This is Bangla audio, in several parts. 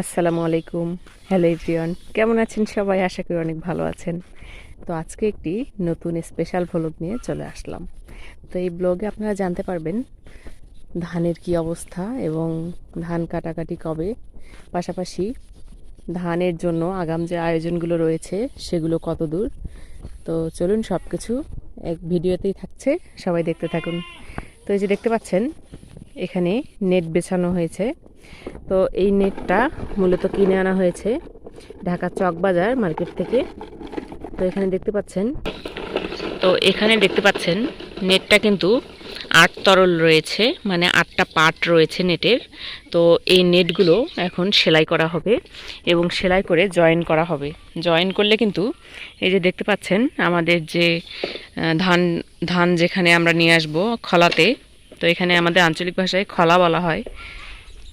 আসসালামু আলাইকুম। হ্যালো এভরিওয়ান কেমন আছেন সবাই? আশা করি অনেক ভালো আছেন। তো আজকে একটি নতুন স্পেশাল ভ্লগ নিয়ে চলে আসলাম। তো এই ব্লগে আপনারা জানতে পারবেন ধানের কি অবস্থা এবং ধান কাটাকাটি কবে। পাশাপাশি ধানের জন্য আগাম যে আয়োজনগুলো রয়েছে, সেগুলো কত দূর। তো চলুন সব কিছু এক ভিডিওতেই থাকছে। সবাই দেখতে থাকুন। তো এই যে দেখতে পাচ্ছেন, এখানে নেট বেছানো হয়েছে। তো এই নেটটা মূলত কিনে আনা হয়েছে ঢাকা চকবাজার মার্কেট থেকে। তো এখানে দেখতে পাচ্ছেন, তো এখানে দেখতে পাচ্ছেন নেটটা কিন্তু আট তরল রয়েছে মানে আটটা পার্ট রয়েছে নেটের। তো এই নেটগুলো এখন সেলাই করা হবে এবং সেলাই করে জয়েন করা হবে। জয়েন করলে কিন্তু এই যে দেখতে পাচ্ছেন আমাদের যে ধান ধান যেখানে আমরা নিয়ে আসব খলাতে, তো এখানে আমাদের আঞ্চলিক ভাষায় খলা বলা হয়।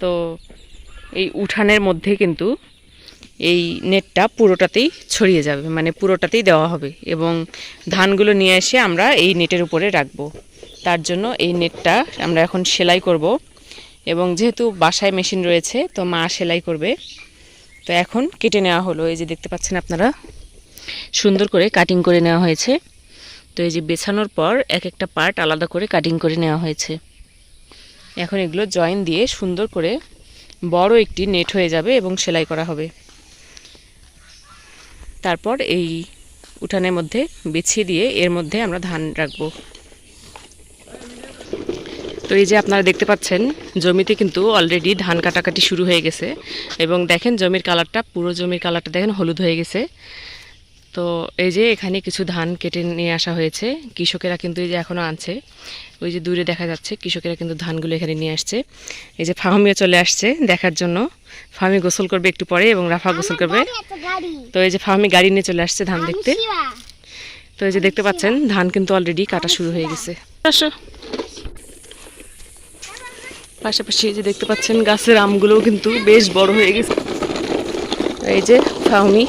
তো এই উঠানের মধ্যে কিন্তু এই নেটটা পুরোটাতেই ছড়িয়ে যাবে মানে পুরোটাতেই দেওয়া হবে এবং ধানগুলো নিয়ে এসে আমরা এই নেটের উপরে রাখব। তার জন্য এই নেটটা আমরা এখন সেলাই করব এবং যেহেতু বাসায় মেশিন রয়েছে, তো মা সেলাই করবে। তো এখন কেটে নেওয়া হলো, এই যে দেখতে পাচ্ছেন আপনারা, সুন্দর করে কাটিং করে নেওয়া হয়েছে। তো এই যে বেছানোর পর এক একটা পার্ট আলাদা করে কাটিং করে নেওয়া হয়েছে। এখন এগুলো জয়েন দিয়ে সুন্দর করে বড় একটি নেট হয়ে যাবে এবং সেলাই করা হবে। তারপর এই উঠানের মধ্যে বিছিয়ে দিয়ে এর মধ্যে আমরা ধান রাখব। তো এই যে আপনারা দেখতে পাচ্ছেন, জমিতে কিন্তু অলরেডি ধান কাটাকাটি শুরু হয়ে গেছে এবং দেখেন জমির কালারটা পুরো জমির কালারটা দেখেন হলুদ হয়ে গেছে। তো এই যে এখানে কিছু ধান কেটে নিয়ে আসা হয়েছে কৃষকেরা কিন্তু এই যে এখনও আনছে। ওই যে দূরে দেখা যাচ্ছে কৃষকেরা কিন্তু ধানগুলো এখানে নিয়ে আসছে। এই যে ফাহমিও চলে আসছে দেখার জন্য। ফাহমি গোসল করবে একটু পরে এবং রাফা গোসল করবে। তো এই যে ফাহমি গাড়ি নিয়ে চলে আসছে ধান দেখতে। তো এই যে দেখতে পাচ্ছেন ধান কিন্তু অলরেডি কাটা শুরু হয়ে গেছে। আসো। পাশাপাশি এই যে দেখতে পাচ্ছেন গাছের আমগুলোও কিন্তু বেশ বড় হয়ে গেছে। এই যে ফাহমি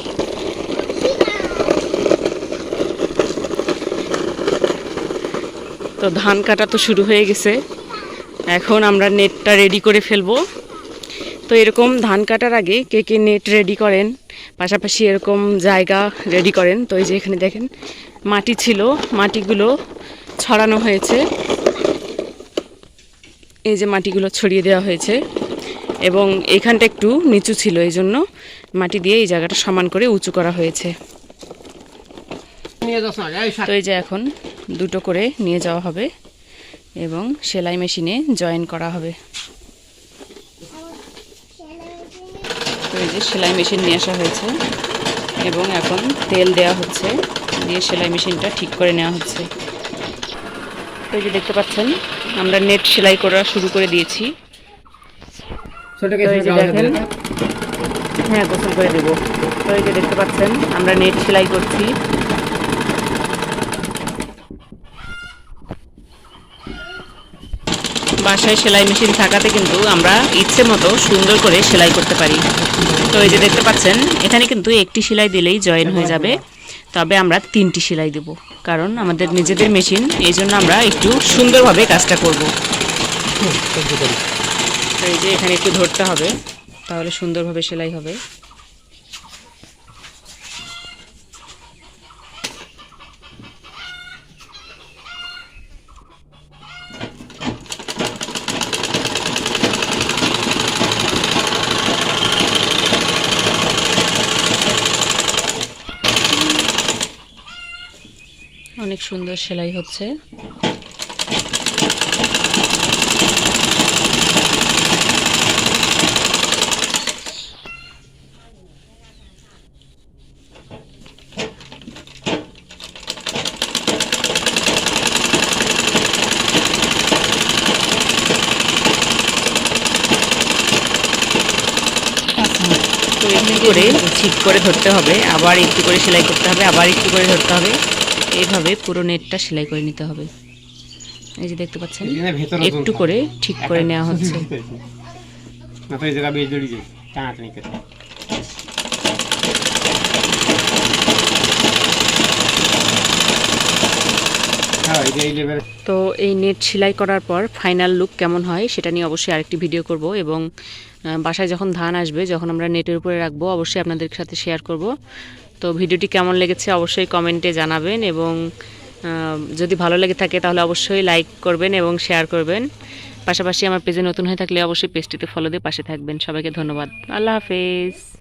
তো ধান কাটা তো শুরু হয়ে গেছে। এখন আমরা নেটটা রেডি করে ফেলব। তো এরকম ধান কাটার আগে কে কে নেট রেডি করেন পাশাপাশি এরকম জায়গা রেডি করেন। তো এই যে এখানে দেখেন মাটি ছিল মাটিগুলো ছড়ানো হয়েছে। এই যে মাটিগুলো ছড়িয়ে দেওয়া হয়েছে। এবং এখানটা একটু নিচু ছিল এই জন্য মাটি দিয়ে এই জায়গাটা সমান করে উঁচু করা হয়েছে। তো এই যে এখন দুটো করে নিয়ে যাওয়া হবে এবং সেলাই মেশিনে জয়েন করা হবে। তো এই যে সেলাই মেশিন নিয়ে আসা হয়েছে এবং এখন তেল দেওয়া হচ্ছে দিয়ে সেলাই মেশিনটা ঠিক করে নেওয়া হচ্ছে। তো এই যে দেখতে পাচ্ছেন আমরা নেট সেলাই করা শুরু করে দিয়েছি। দেখেন হ্যাঁ গোসল করে দেবো। তো এই যে দেখতে পাচ্ছেন আমরা নেট সেলাই করছি। বাসায় সেলাই মেশিন থাকাতে কিন্তু আমরা ইচ্ছে মতো সুন্দর করে সেলাই করতে পারি। তো এই যে দেখতে পাচ্ছেন, এখানে কিন্তু একটি সেলাই দিলেই জয়েন হয়ে যাবে। তবে আমরা তিনটি সেলাই দেব, কারণ আমাদের নিজেদের মেশিন, এই জন্য আমরা একটু সুন্দরভাবে কাজটা করব। তো এই যে এখানে একটু ধরতে হবে, তাহলে সুন্দরভাবে সেলাই হবে। অনেক সুন্দর সেলাই হচ্ছে। করে ঠিক করে ধরতে হবে, আবার একটু করে সেলাই করতে হবে, আবার একটু করে ধরতে হবে। এইভাবে পুরো নেটটা সেলাই করে নিতে হবে। এই যে দেখতে পাচ্ছেন একটু করে ঠিক করে নেওয়া হচ্ছে না তো এই জায়গা বেশ দড়ি যায় টানাটানি করে হ্যাঁ এই যে এই লেভেল তো এই নেট সেলাই করার পর ফাইনাল লুক কেমন হয় সেটা নিয়ে অবশ্যই আরেকটি ভিডিও করব এবং বাসায় যখন ধান আসবে, যখন আমরা নেটের উপরে রাখব, অবশ্যই আপনাদের সাথে শেয়ার করব। তো ভিডিওটি কেমন লেগেছে অবশ্যই কমেন্টে জানাবেন এবং যদি ভালো লেগে থাকে তাহলে অবশ্যই লাইক করবেন এবং শেয়ার করবেন। পাশাপাশি আমার পেজে নতুন হয়ে থাকলে অবশ্যই পেজটিতে ফলো দিয়ে পাশে থাকবেন। সবাইকে ধন্যবাদ। আল্লাহ হাফেজ।